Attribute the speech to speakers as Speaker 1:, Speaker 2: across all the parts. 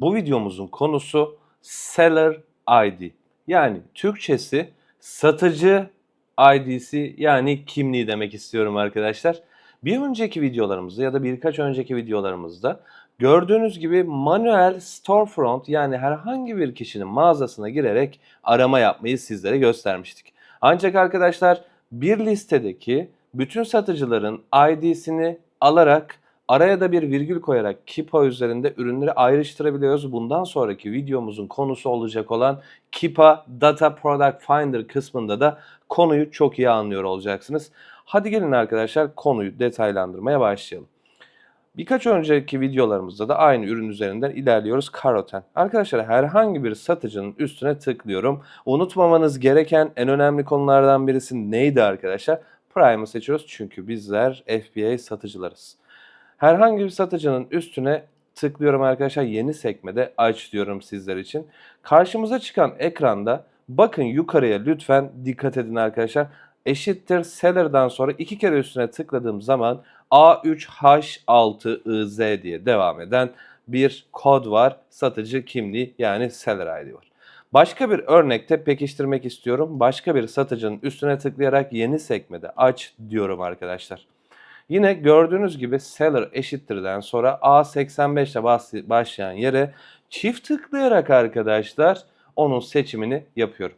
Speaker 1: Bu videomuzun konusu Seller ID. Yani Türkçesi satıcı ID'si yani kimliği demek istiyorum arkadaşlar. Bir önceki videolarımızda ya da birkaç önceki videolarımızda gördüğünüz gibi manuel storefront yani herhangi bir kişinin mağazasına girerek arama yapmayı sizlere göstermiştik. Ancak arkadaşlar bir listedeki bütün satıcıların ID'sini alarak Araya da bir virgül koyarak Kipa üzerinde ürünleri ayrıştırabiliyoruz. Bundan sonraki videomuzun konusu olacak olan Kipa Data Product Finder kısmında da konuyu çok iyi anlıyor olacaksınız. Hadi gelin arkadaşlar konuyu detaylandırmaya başlayalım. Birkaç önceki videolarımızda da aynı ürün üzerinden ilerliyoruz. Karoten. Arkadaşlar herhangi bir satıcının üstüne tıklıyorum. Unutmamanız gereken en önemli konulardan birisi neydi arkadaşlar? Prime'ı seçiyoruz çünkü bizler FBA satıcılarız. Herhangi bir satıcının üstüne tıklıyorum arkadaşlar. Yeni sekmede aç diyorum sizler için. Karşımıza çıkan ekranda bakın yukarıya lütfen dikkat edin arkadaşlar. Eşittir seller'dan sonra iki kere üstüne tıkladığım zaman A3H6IZ diye devam eden bir kod var. Satıcı kimliği yani seller ID var. Başka bir örnekte pekiştirmek istiyorum. Başka bir satıcının üstüne tıklayarak yeni sekmede aç diyorum arkadaşlar. Yine gördüğünüz gibi seller eşittirden sonra A85 ile başlayan yere çift tıklayarak arkadaşlar onun seçimini yapıyorum.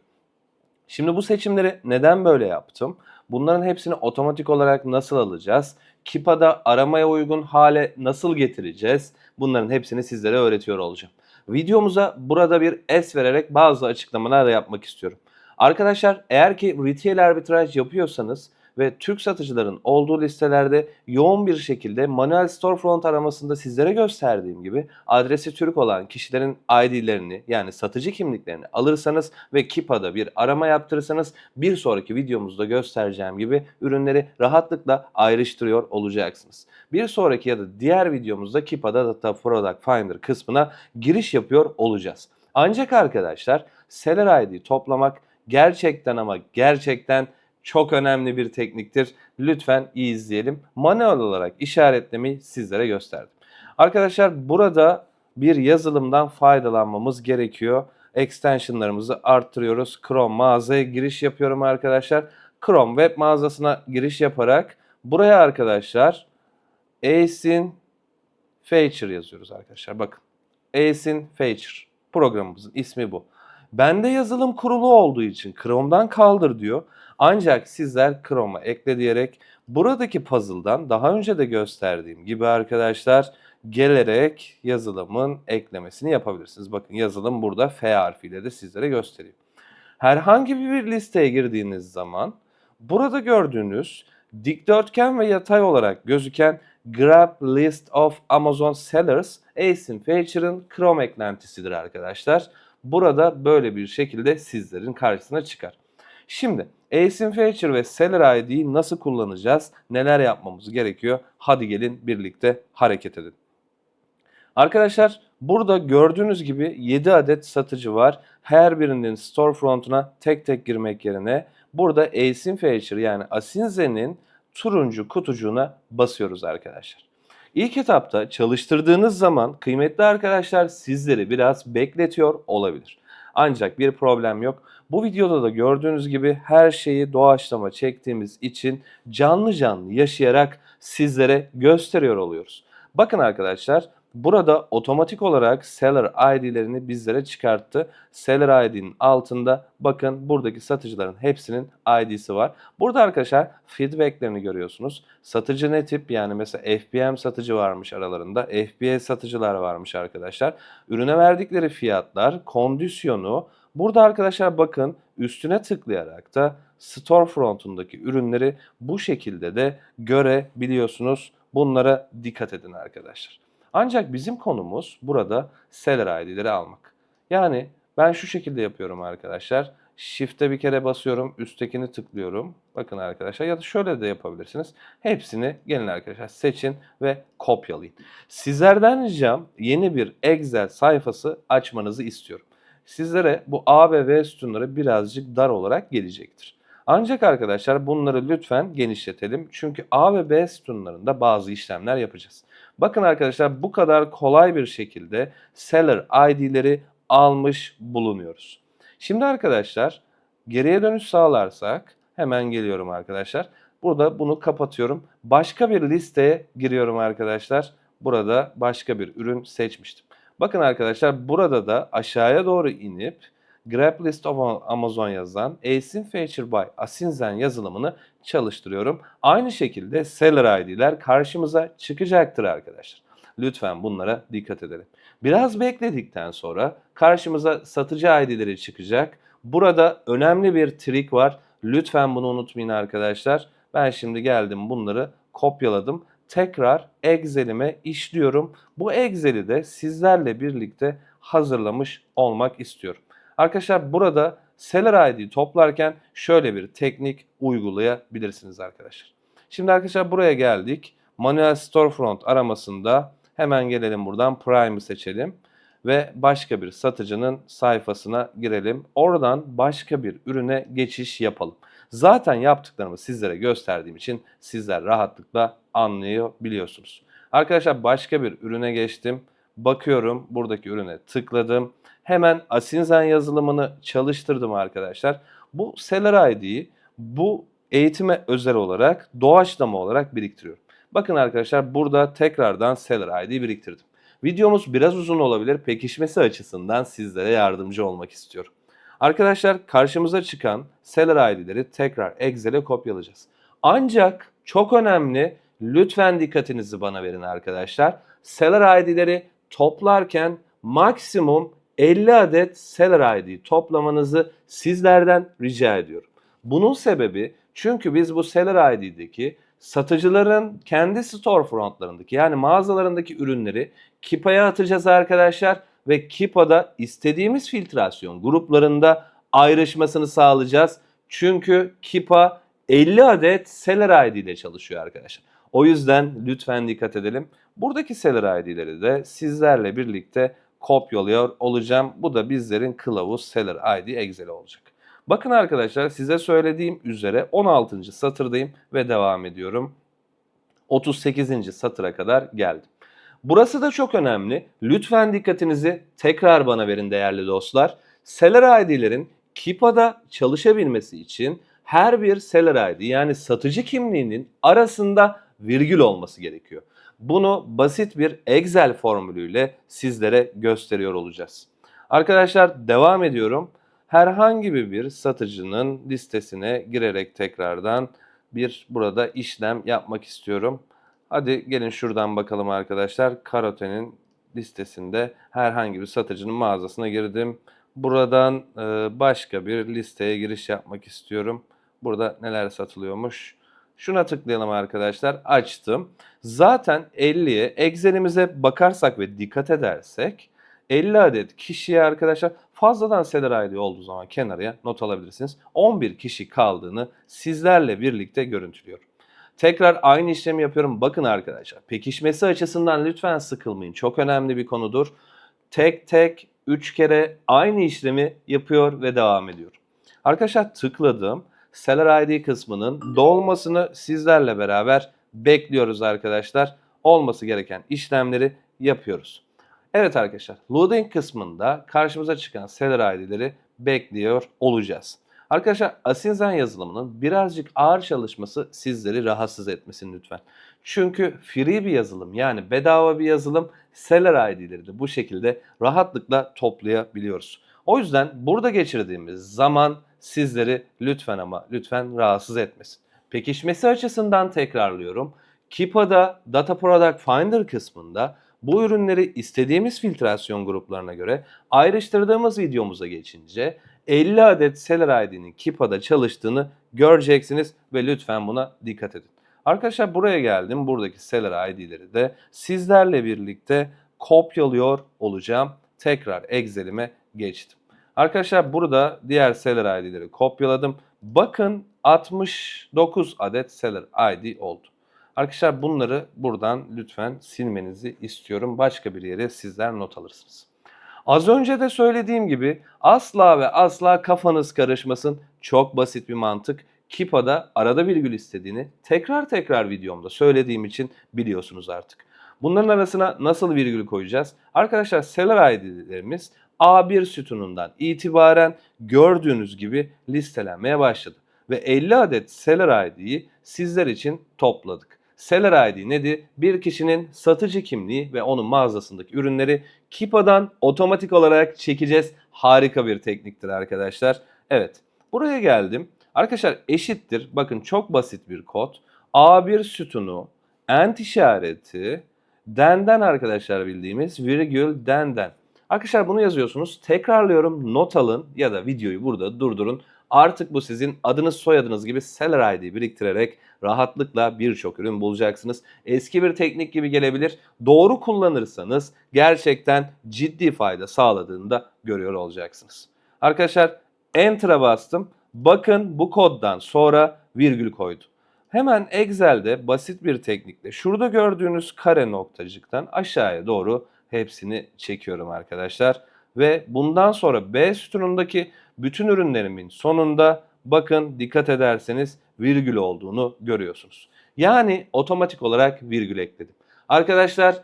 Speaker 1: Şimdi bu seçimleri neden böyle yaptım? Bunların hepsini otomatik olarak nasıl alacağız? Kipa'da aramaya uygun hale nasıl getireceğiz? Bunların hepsini sizlere öğretiyor olacağım. Videomuza burada bir es vererek bazı açıklamalar da yapmak istiyorum. Arkadaşlar eğer ki retail arbitraj yapıyorsanız ve Türk satıcıların olduğu listelerde yoğun bir şekilde manuel storefront aramasında sizlere gösterdiğim gibi adresi Türk olan kişilerin ID'lerini yani satıcı kimliklerini alırsanız ve Kipa'da bir arama yaptırırsanız bir sonraki videomuzda göstereceğim gibi ürünleri rahatlıkla ayrıştırıyor olacaksınız. Bir sonraki ya da diğer videomuzda Kipa'da Data Product Finder kısmına giriş yapıyor olacağız. Ancak arkadaşlar Seller ID toplamak gerçekten ama gerçekten çok önemli bir tekniktir. Lütfen iyi izleyelim. Manuel olarak işaretlemeyi sizlere gösterdim. Arkadaşlar burada bir yazılımdan faydalanmamız gerekiyor. Extensionlarımızı arttırıyoruz. Chrome mağazaya giriş yapıyorum arkadaşlar. Chrome web mağazasına giriş yaparak buraya arkadaşlar Async Feature yazıyoruz arkadaşlar. Bakın. Async Feature. Programımızın ismi bu. Bende yazılım kurulu olduğu için Chrome'dan kaldır diyor. Ancak sizler Chrome'a ekle diyerek buradaki puzzle'dan daha önce de gösterdiğim gibi arkadaşlar gelerek yazılımın eklemesini yapabilirsiniz. Bakın yazılım burada F harfiyle de sizlere gösteriyor. Herhangi bir listeye girdiğiniz zaman burada gördüğünüz dikdörtgen ve yatay olarak gözüken Grab List of Amazon Sellers Async Feature'ın Chrome eklentisidir arkadaşlar. Burada böyle bir şekilde sizlerin karşısına çıkar. Şimdi Async Feature ve Seller ID'yi nasıl kullanacağız? Neler yapmamız gerekiyor? Hadi gelin birlikte hareket edin. Arkadaşlar burada gördüğünüz gibi 7 adet satıcı var. Her birinin storefront'una tek tek girmek yerine burada Async Feature yani Asinze'nin turuncu kutucuğuna basıyoruz arkadaşlar. İlk etapta çalıştırdığınız zaman kıymetli arkadaşlar sizleri biraz bekletiyor olabilir. Ancak bir problem yok. Bu videoda da gördüğünüz gibi her şeyi doğaçlama çektiğimiz için canlı canlı yaşayarak sizlere gösteriyor oluyoruz. Bakın arkadaşlar Burada otomatik olarak seller ID'lerini bizlere çıkarttı. Seller ID'nin altında bakın buradaki satıcıların hepsinin ID'si var. Burada arkadaşlar feedbacklerini görüyorsunuz. Satıcı ne tip yani mesela FBM satıcı varmış aralarında. FBA satıcılar varmış arkadaşlar. Ürüne verdikleri fiyatlar, kondisyonu. Burada arkadaşlar bakın üstüne tıklayarak da storefront'undaki ürünleri bu şekilde de görebiliyorsunuz. Bunlara dikkat edin arkadaşlar. Ancak bizim konumuz burada seller ID'leri almak. Yani ben şu şekilde yapıyorum arkadaşlar. Shift'e bir kere basıyorum, üsttekini tıklıyorum. Bakın arkadaşlar ya da şöyle de yapabilirsiniz. Hepsini gelin arkadaşlar seçin ve kopyalayın. Sizlerden ricam yeni bir Excel sayfası açmanızı istiyorum. Sizlere bu A ve V sütunları birazcık dar olarak gelecektir. Ancak arkadaşlar bunları lütfen genişletelim. Çünkü A ve B sütunlarında bazı işlemler yapacağız. Bakın arkadaşlar bu kadar kolay bir şekilde seller ID'leri almış bulunuyoruz. Şimdi arkadaşlar geriye dönüş sağlarsak hemen geliyorum arkadaşlar. Burada bunu kapatıyorum. Başka bir listeye giriyorum arkadaşlar. Burada başka bir ürün seçmiştim. Bakın arkadaşlar burada da aşağıya doğru inip Grab List of Amazon yazan Async Feature by Asinzen yazılımını çalıştırıyorum. Aynı şekilde Seller ID'ler karşımıza çıkacaktır arkadaşlar. Lütfen bunlara dikkat edelim. Biraz bekledikten sonra karşımıza satıcı ID'leri çıkacak. Burada önemli bir trik var. Lütfen bunu unutmayın arkadaşlar. Ben şimdi geldim bunları kopyaladım. Tekrar Excel'ime işliyorum. Bu Excel'i de sizlerle birlikte hazırlamış olmak istiyorum. Arkadaşlar burada Seller ID toplarken şöyle bir teknik uygulayabilirsiniz arkadaşlar. Şimdi arkadaşlar buraya geldik. Manuel Storefront aramasında hemen gelelim buradan Prime'ı seçelim ve başka bir satıcının sayfasına girelim. Oradan başka bir ürüne geçiş yapalım. Zaten yaptıklarımı sizlere gösterdiğim için sizler rahatlıkla anlayabiliyorsunuz. Arkadaşlar başka bir ürüne geçtim. Bakıyorum buradaki ürüne tıkladım. Hemen Asinzen yazılımını çalıştırdım arkadaşlar. Bu Seller ID'yi bu eğitime özel olarak doğaçlama olarak biriktiriyorum. Bakın arkadaşlar burada tekrardan Seller ID biriktirdim. Videomuz biraz uzun olabilir. Pekişmesi açısından sizlere yardımcı olmak istiyorum. Arkadaşlar karşımıza çıkan Seller ID'leri tekrar Excel'e kopyalayacağız. Ancak çok önemli lütfen dikkatinizi bana verin arkadaşlar. Seller ID'leri toplarken maksimum 50 adet Seller ID toplamanızı sizlerden rica ediyorum. Bunun sebebi çünkü biz bu Seller ID'deki satıcıların kendi storefrontlarındaki yani mağazalarındaki ürünleri Kipa'ya atacağız arkadaşlar ve Kipa'da istediğimiz filtrasyon gruplarında ayrışmasını sağlayacağız. Çünkü Kipa 50 adet Seller ID ile çalışıyor arkadaşlar. O yüzden lütfen dikkat edelim. Buradaki Seller ID'leri de sizlerle birlikte kopyalıyor olacağım. Bu da bizlerin kılavuz Seller ID Excel'i olacak. Bakın arkadaşlar size söylediğim üzere 16. satırdayım ve devam ediyorum. 38. satıra kadar geldim. Burası da çok önemli. Lütfen dikkatinizi tekrar bana verin değerli dostlar. Seller ID'lerin Kipa'da çalışabilmesi için her bir Seller ID yani satıcı kimliğinin arasında virgül olması gerekiyor. Bunu basit bir Excel formülüyle sizlere gösteriyor olacağız. Arkadaşlar devam ediyorum. Herhangi bir satıcının listesine girerek tekrardan bir burada işlem yapmak istiyorum. Hadi gelin şuradan bakalım arkadaşlar. Karote'nin listesinde herhangi bir satıcının mağazasına girdim. Buradan başka bir listeye giriş yapmak istiyorum. Burada neler satılıyormuş. Şuna tıklayalım arkadaşlar. Açtım. Zaten 50'ye Excel'imize bakarsak ve dikkat edersek 50 adet kişiye arkadaşlar fazladan seller ID olduğu zaman kenarıya not alabilirsiniz. 11 kişi kaldığını sizlerle birlikte görüntülüyorum. Tekrar aynı işlemi yapıyorum. Bakın arkadaşlar pekişmesi açısından lütfen sıkılmayın. Çok önemli bir konudur. Tek tek 3 kere aynı işlemi yapıyor ve devam ediyorum. Arkadaşlar tıkladım. Seller ID kısmının dolmasını sizlerle beraber bekliyoruz arkadaşlar. Olması gereken işlemleri yapıyoruz. Evet arkadaşlar loading kısmında karşımıza çıkan seller ID'leri bekliyor olacağız. Arkadaşlar Asinzen yazılımının birazcık ağır çalışması sizleri rahatsız etmesin lütfen. Çünkü free bir yazılım yani bedava bir yazılım seller ID'leri de bu şekilde rahatlıkla toplayabiliyoruz. O yüzden burada geçirdiğimiz zaman sizleri lütfen ama lütfen rahatsız etmesin. Pekişmesi açısından tekrarlıyorum. Kipa'da Data Product Finder kısmında bu ürünleri istediğimiz filtrasyon gruplarına göre ayrıştırdığımız videomuza geçince 50 adet Seller ID'nin Kipa'da çalıştığını göreceksiniz ve lütfen buna dikkat edin. Arkadaşlar buraya geldim. Buradaki Seller ID'leri de sizlerle birlikte kopyalıyor olacağım. Tekrar Excel'ime geçtim. Arkadaşlar burada diğer Seller ID'leri kopyaladım. Bakın 69 adet Seller ID oldu. Arkadaşlar bunları buradan lütfen silmenizi istiyorum. Başka bir yere sizler not alırsınız. Az önce de söylediğim gibi asla ve asla kafanız karışmasın. Çok basit bir mantık. Kipa'da arada virgül istediğini tekrar tekrar videomda söylediğim için biliyorsunuz artık. Bunların arasına nasıl virgül koyacağız? Arkadaşlar seller ID'lerimiz A1 sütunundan itibaren gördüğünüz gibi listelenmeye başladı. Ve 50 adet seller ID'yi sizler için topladık. Seller ID nedir? Bir kişinin satıcı kimliği ve onun mağazasındaki ürünleri Kipa'dan otomatik olarak çekeceğiz. Harika bir tekniktir arkadaşlar. Evet buraya geldim. Arkadaşlar eşittir. Bakın çok basit bir kod. A1 sütunu, ent işareti, denden arkadaşlar bildiğimiz virgül denden. Arkadaşlar bunu yazıyorsunuz. Tekrarlıyorum not alın ya da videoyu burada durdurun. Artık bu sizin adınız soyadınız gibi seller ID biriktirerek rahatlıkla birçok ürün bulacaksınız. Eski bir teknik gibi gelebilir. Doğru kullanırsanız gerçekten ciddi fayda sağladığını da görüyor olacaksınız. Arkadaşlar Enter'a bastım. Bakın bu koddan sonra virgül koydu. Hemen Excel'de basit bir teknikle şurada gördüğünüz kare noktacıktan aşağıya doğru hepsini çekiyorum arkadaşlar. Ve bundan sonra B sütunundaki bütün ürünlerimin sonunda bakın dikkat ederseniz virgül olduğunu görüyorsunuz. Yani otomatik olarak virgül ekledim. Arkadaşlar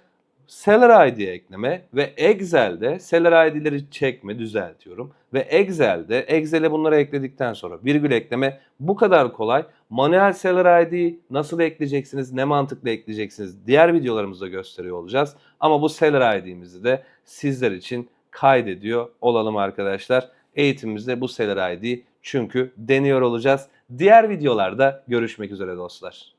Speaker 1: Seller ID ekleme ve Excel'de Seller ID'leri çekme düzeltiyorum. Ve Excel'de Excel'e bunları ekledikten sonra virgül ekleme bu kadar kolay. Manuel Seller ID nasıl ekleyeceksiniz, ne mantıkla ekleyeceksiniz diğer videolarımızda gösteriyor olacağız. Ama bu Seller ID'mizi de sizler için kaydediyor olalım arkadaşlar. Eğitimimizde bu Seller ID çünkü deniyor olacağız. Diğer videolarda görüşmek üzere dostlar.